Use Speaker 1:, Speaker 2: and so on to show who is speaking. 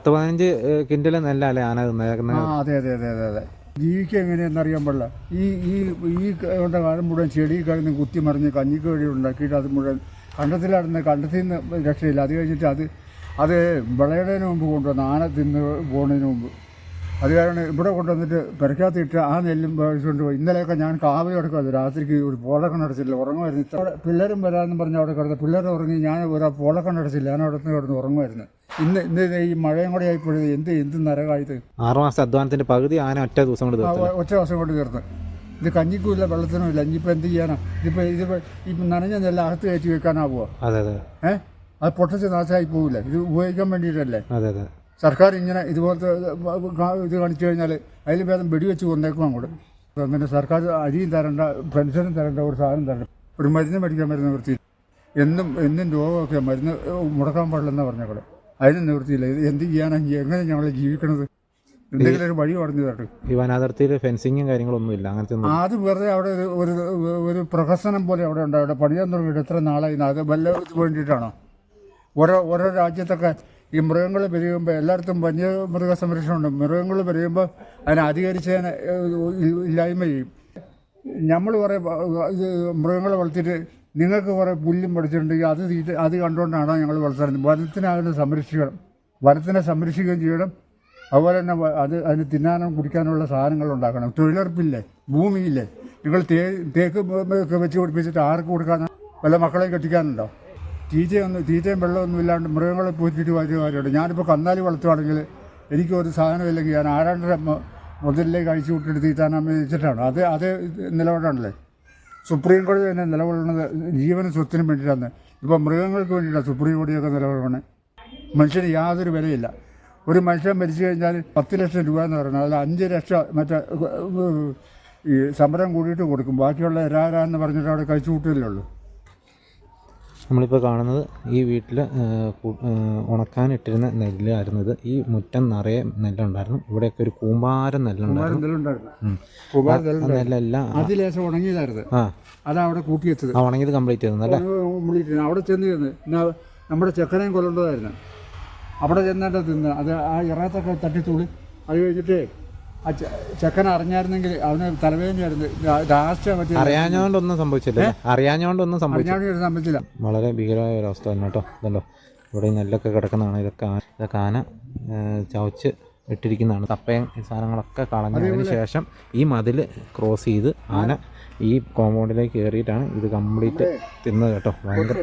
Speaker 1: പത്ത് പതിനഞ്ച് കിൻഡൽ നെല്ലല്ലേ ആന
Speaker 2: ആ
Speaker 1: തിന്നേക്കുന്നത്
Speaker 2: എങ്ങനെയാണെന്ന് അറിയാൻ പാടില്ല. ഈ ഈ ഈ കൊണ്ട് കാലം മുഴുവൻ ചെടി കഴിഞ്ഞ് കുത്തി മറിഞ്ഞ് കഞ്ഞിക്ക് വഴി ഉണ്ടാക്കിയിട്ട് അത് മുഴുവൻ കണ്ടത്തിലാടുന്ന കണ്ടത്തിൽ നിന്ന് രക്ഷയില്ല. അത് കഴിഞ്ഞിട്ട് അത് അത് വിളയുന്നതിന് മുമ്പ് കൊണ്ടുവന്ന് ആന തിന്ന് പോകുന്നതിന് മുമ്പ് അത് കാരണം ഇവിടെ കൊണ്ടുവന്നിട്ട് പെരക്കകത്തിട്ട് ആ നെല്ലും മേടിച്ചുകൊണ്ട് പോയി. ഇന്നലെയൊക്കെ ഞാൻ കാവലി കിടക്കുമായിരുന്നു രാത്രിക്ക് ഒരു പോളക്കണ്ണ അടച്ചില്ല ഉറങ്ങുമായിരുന്നു. അവിടെ പിള്ളേരും വരാമെന്ന് പറഞ്ഞ് അവിടെ കിടന്ന് പിള്ളേർ ഉറങ്ങി ഞാൻ ഒരു പോളക്കണ്ണ അടച്ചില്ല ഞാൻ അവിടെ നിന്ന് കിടന്ന് ഉറങ്ങുമായിരുന്നു. ഇന്ന് ഇന്ന് ഈ മഴയും കൂടെ ആയിപ്പോഴത് എന്ത് എന്ത് നരകായത്.
Speaker 1: ആറ് അധ്വാനത്തിന്റെ അധ്വാനത്തിന്റെ പകുതി ആന ഒറ്റ ദിവസം കൊണ്ട്
Speaker 2: ഒറ്റ ദിവസം കൊണ്ട് തീർന്നു ഇത് കഞ്ഞിക്കുമില്ല വെള്ളത്തിനുമില്ല ഇനിയിപ്പോൾ എന്ത് ചെയ്യാനാ? ഇതിപ്പോൾ ഇതിപ്പോൾ ഇപ്പം നനഞ്ഞ നെല്ല അകത്ത് കയറ്റി വെക്കാനാവുക
Speaker 1: അതെ അതെ.
Speaker 2: ഏഹ് അത് പൊട്ടിച്ച് നാശമായി പോവില്ല. ഇത് ഉപയോഗിക്കാൻ വേണ്ടിയിട്ടല്ലേ?
Speaker 1: അതെ അതെ.
Speaker 2: സർക്കാർ ഇങ്ങനെ ഇതുപോലത്തെ ഇത് കാണിച്ചു കഴിഞ്ഞാൽ അതിൽ ഭേദം വെടിവെച്ച് കൊണ്ടേക്കും അങ്ങോട്ട്. പിന്നെ സർക്കാർ അരിയും തരണ്ട പെൻഷനും തരണ്ട ഒരു സാധനം തരണ്ട. ഒരു മരുന്ന് മേടിക്കാൻ മരുന്ന് നിവൃത്തി. എന്നും എന്നും രോഗമൊക്കെ മരുന്ന് മുടക്കാൻ പാടില്ലെന്നാണ് പറഞ്ഞേക്കൂടെ അതിന് നിവൃത്തിയില്ല. ഇത് എന്ത് ചെയ്യാനാ? എങ്ങനെ ഞങ്ങൾ ജീവിക്കണത്? എന്തെങ്കിലും ഒരു വഴി പറഞ്ഞു തരട്ടെ.
Speaker 1: ഈ വനാതിർത്തിയിൽ ഫെൻസിങ്ങും കാര്യങ്ങളൊന്നും ഇല്ല. അങ്ങനത്തെ
Speaker 2: അത് വെറുതെ അവിടെ ഒരു ഒരു പ്രഹസനം പോലെ അവിടെ ഉണ്ട്. അവിടെ പണിയാൻ തുടങ്ങിയിട്ട് എത്ര നാളായി? അത് വല്ല ഇത് വേണ്ടിയിട്ടാണോ? ഓരോ ഓരോ രാജ്യത്തൊക്കെ ഈ മൃഗങ്ങൾ പെരുകുമ്പോൾ എല്ലായിടത്തും വന്യ മൃഗ സംരക്ഷണമുണ്ട് മൃഗങ്ങൾ പെരുകുമ്പോൾ അതിനെ അധികരിച്ചതിന് ഇല്ലായ്മ ചെയ്യും. നമ്മൾ കുറേ ഇത് മൃഗങ്ങളെ വളർത്തിയിട്ട് നിങ്ങൾക്ക് കുറേ പുല്ലും പഠിച്ചിട്ടുണ്ടെങ്കിൽ അത് തീറ്റ അത് കണ്ടുകൊണ്ടാണ് ഞങ്ങൾ വളർത്തുന്നത്. വനത്തിനെ അതിനെ സംരക്ഷിക്കണം. വനത്തിനെ സംരക്ഷിക്കുകയും ചെയ്യണം. അതുപോലെ തന്നെ അത് അതിന് തിന്നാനും കുടിക്കാനുള്ള സാധനങ്ങൾ ഉണ്ടാക്കണം. തൊഴിലുറപ്പില്ലേ? ഭൂമിയില്ലേ? നിങ്ങൾ തേക്ക് വെച്ച് പിടിപ്പിച്ചിട്ട് ആർക്ക് കൊടുക്കാൻ വല്ല മക്കളെ കെട്ടിക്കാനുണ്ടോ? തീറ്റയൊന്നും തീറ്റയും വെള്ളമൊന്നും ഇല്ലാണ്ട് മൃഗങ്ങളെ പോറ്റിട്ട് വലിയ കാര്യമുണ്ട്. ഞാനിപ്പോൾ കന്നാലി വളർത്തുവാണെങ്കിൽ എനിക്ക് ഒരു സാധനമില്ലെങ്കിൽ ഞാൻ ആരാണ്ടര മുതലിലേക്ക് അഴിച്ചു വിട്ടിട്ട് വെച്ചിട്ടാണ് അത് അത് നിലപാടാണല്ലേ സുപ്രീം കോടതി തന്നെ നിലകൊള്ളുന്നത് ജീവനും സ്വത്തിനും വേണ്ടിയിട്ടാണ്. ഇപ്പോൾ മൃഗങ്ങൾക്ക് വേണ്ടിയിട്ടാണ് സുപ്രീം കോടതിയൊക്കെ നിലകൊള്ളണേ മനുഷ്യന് യാതൊരു വിലയില്ല. ഒരു മനുഷ്യൻ മരിച്ചു കഴിഞ്ഞാൽ പത്ത് ലക്ഷം രൂപ എന്ന് പറയുന്നത് അതിൽ അഞ്ച് ലക്ഷം മറ്റേ ഈ സമരം കൂടിയിട്ട് കൊടുക്കും. ബാക്കിയുള്ള രാരാന്ന് പറഞ്ഞിട്ട് അവിടെ കഴിച്ചു കൂട്ടുകയല്ലേ ഉള്ളൂ.
Speaker 1: നമ്മളിപ്പോൾ കാണുന്നത് ഈ വീട്ടിൽ ഉണക്കാനിട്ടിരുന്ന നെല്ലായിരുന്നു ഇത് ഈ മുറ്റം നിറയെ നെല്ലുണ്ടായിരുന്നു. ഇവിടെയൊക്കെ ഒരു കൂമ്പാരം നെല്ലുണ്ടായിരുന്നു. നെല്ലെല്ലാം
Speaker 2: അത് ലേശം ഉണങ്ങിയതായിരുന്നു.
Speaker 1: ആ.
Speaker 2: അതാ അവിടെ കൂട്ടിയെത്തത്
Speaker 1: ഉണങ്ങിയത് കംപ്ലീറ്റ് ചെയ്തു അല്ലേ?
Speaker 2: മുള്ളിട്ട് അവിടെ ചെന്ന് ചെന്ന് നമ്മുടെ ചെക്കനെയും കൊല്ലേണ്ടതായിരുന്നു. അവിടെ ചെന്നിട്ട് തിന്ന്. അത് ആ ഇറത്തൊക്കെ തട്ടിത്തുള്ളി അത് കഴിഞ്ഞിട്ട് ആ ചെക്കൻ അറിഞ്ഞായിരുന്നെങ്കിൽ അവന് തലവേദനയായിരുന്നു. ലാസ്റ്റ് മറ്റേ
Speaker 1: അറിയാഞ്ഞോണ്ടൊന്നും സംഭവിച്ചില്ല അറിയാഞ്ഞോണ്ടൊന്നും സംഭവിച്ചില്ല.
Speaker 2: സംഭവിച്ചില്ല.
Speaker 1: വളരെ ഭീകരമായ ഒരു അവസ്ഥ തന്നെ കേട്ടോ. ഇതല്ലോ ഇവിടെ നെല്ലൊക്കെ കിടക്കുന്നതാണ്. ഇതൊക്കെ ഇതൊക്കെ ആന ചവച്ച് ഇട്ടിരിക്കുന്നതാണ്. തപ്പയും ഈ സാധനങ്ങളൊക്കെ കളഞ്ഞതിന് ശേഷം ഈ മതിൽ ക്രോസ് ചെയ്ത് ആന ഈ കോമ്പൗണ്ടിലേക്ക് കയറിയിട്ടാണ് ഇത് കംപ്ലീറ്റ് തിന്നത് കേട്ടോ. ഭയങ്കര